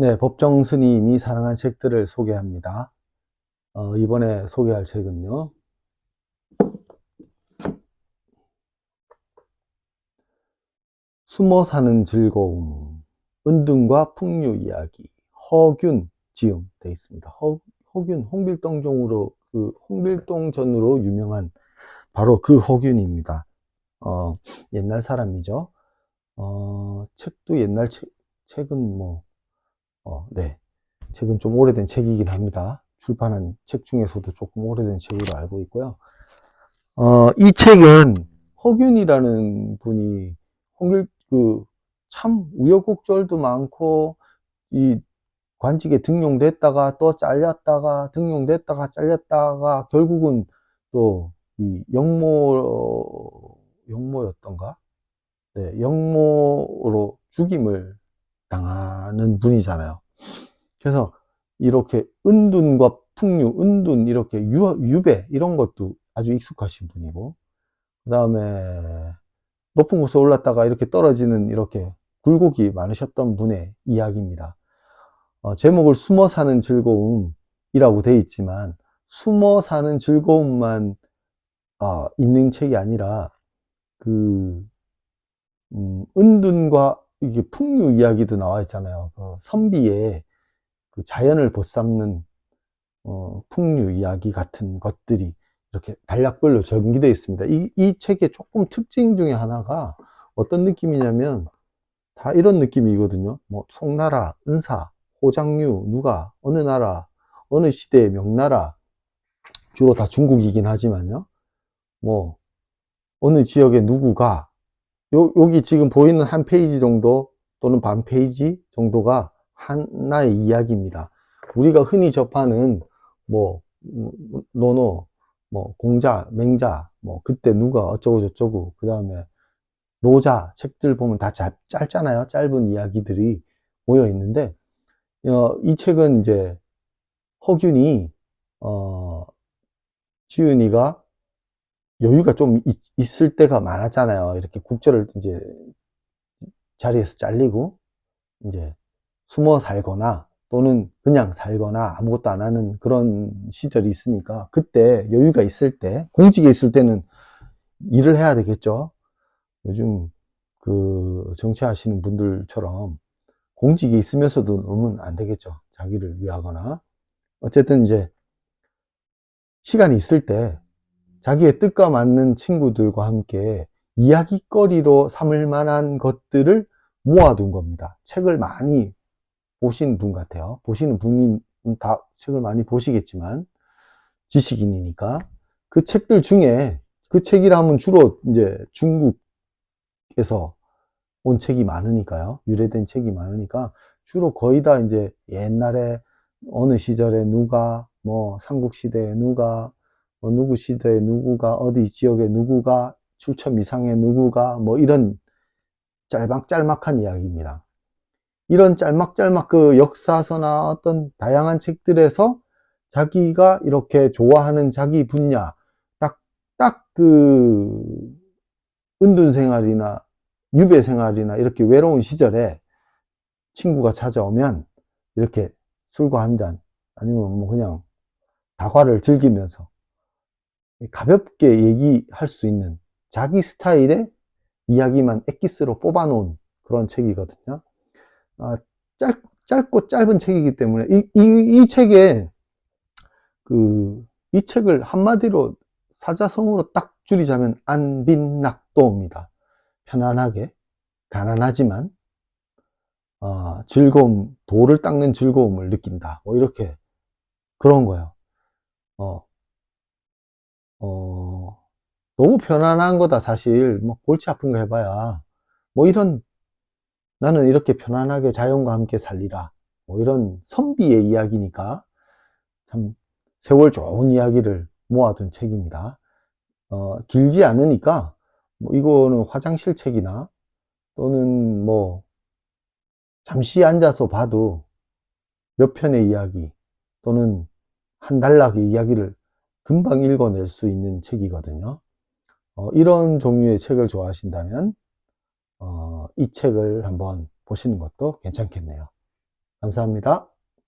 네, 법정 스님이 사랑한 책들을 소개합니다. 어, 이번에 소개할 책은요. 숨어 사는 즐거움, 은둔과 풍류 이야기, 허균 지음 되어 있습니다. 허, 허균, 홍길동전으로 그 홍길동 전으로 유명한 바로 그 허균입니다. 어, 옛날 사람이죠. 어, 책도 옛날 책, 책은 뭐, 어, 네. 책은 좀 오래된 책이긴 합니다. 출판한 책 중에서도 조금 오래된 책으로 알고 있고요. 어, 이 책은 허균이라는 분이 홍길, 그, 참 우여곡절도 많고, 이 관직에 등용됐다가 또 잘렸다가 등용됐다가 잘렸다가 결국은 또 이 영모, 영모였던가? 네, 영모로 죽임을 당 하는 분이잖아요. 그래서 이렇게 은둔과 풍류, 은둔 이렇게 유, 유배 이런 것도 아주 익숙하신 분이고 그 다음에 높은 곳에 올랐다가 이렇게 떨어지는 이렇게 굴곡이 많으셨던 분의 이야기입니다. 어, 제목을 숨어 사는 즐거움이라고 되어 있지만 숨어 사는 즐거움만 어, 있는 책이 아니라 그 음, 은둔과 이게 풍류 이야기도 나와 있잖아요. 그 선비의 그 자연을 보쌈는 어, 풍류 이야기 같은 것들이 이렇게 단락별로 전기되어 있습니다. 이, 이 책의 조금 특징 중에 하나가 어떤 느낌이냐면 다 이런 느낌이거든요. 뭐 송나라, 은사, 호장류, 누가, 어느 나라, 어느 시대의 명나라, 주로 다 중국이긴 하지만요. 뭐 어느 지역의 누구가 요, 여기 지금 보이는 한 페이지 정도 또는 반 페이지 정도가 하나의 이야기입니다. 우리가 흔히 접하는 뭐 노노, 뭐 공자, 맹자, 뭐 그때 누가 어쩌고 저쩌고 그 다음에 노자 책들 보면 다 짧, 짧잖아요. 짧은 이야기들이 모여 있는데 어, 이 책은 이제 허균이 어, 지은이가 여유가 좀 있, 을 때가 많았잖아요. 이렇게 국절을 이제 자리에서 잘리고 이제 숨어 살거나 또는 그냥 살거나 아무것도 안 하는 그런 시절이 있으니까 그때 여유가 있을 때 공직에 있을 때는 일을 해야 되겠죠. 요즘 그 정치하시는 분들처럼 공직에 있으면서도 놀면 안 되겠죠. 자기를 위하거나. 어쨌든 이제 시간이 있을 때 자기의 뜻과 맞는 친구들과 함께 이야기거리로 삼을 만한 것들을 모아둔 겁니다. 책을 많이 보신 분 같아요. 보시는 분이 다 책을 많이 보시겠지만 지식인이니까 그 책들 중에 그 책이라면 주로 이제 중국에서 온 책이 많으니까요. 유래된 책이 많으니까 주로 거의 다 이제 옛날에 어느 시절에 누가 뭐 삼국시대에 누가 뭐 누구 시대에 누구가 어디 지역에 누구가 출처 미상에 누구가 뭐 이런 짤막짤막한 이야기입니다. 이런 짤막짤막 그 역사서나 어떤 다양한 책들에서 자기가 이렇게 좋아하는 자기 분야 딱딱그 은둔 생활이나 유배 생활이나 이렇게 외로운 시절에 친구가 찾아오면 이렇게 술과 한 잔 아니면 뭐 그냥 다과를 즐기면서 가볍게 얘기할 수 있는 자기 스타일의 이야기만 엑기스로 뽑아놓은 그런 책이거든요. 아, 짧, 짧고 짧은 책이기 때문에 이, 이, 이 책에 그, 이 책을 한마디로 사자성어로 딱 줄이자면 안빈낙도입니다. 편안하게, 가난하지만 어, 즐거움, 돌을 닦는 즐거움을 느낀다. 뭐 이렇게 그런 거예요. 어, 어, 너무 편안한 거다, 사실. 뭐, 골치 아픈 거 해봐야. 뭐, 이런, 나는 이렇게 편안하게 자연과 함께 살리라. 뭐, 이런 선비의 이야기니까 참 세월 좋은 이야기를 모아둔 책입니다. 어, 길지 않으니까, 뭐, 이거는 화장실 책이나 또는 뭐, 잠시 앉아서 봐도 몇 편의 이야기 또는 한 단락의 이야기를 금방 읽어낼 수 있는 책이거든요. 어, 이런 종류의 책을 좋아하신다면 어, 이 책을 한번 보시는 것도 괜찮겠네요. 감사합니다.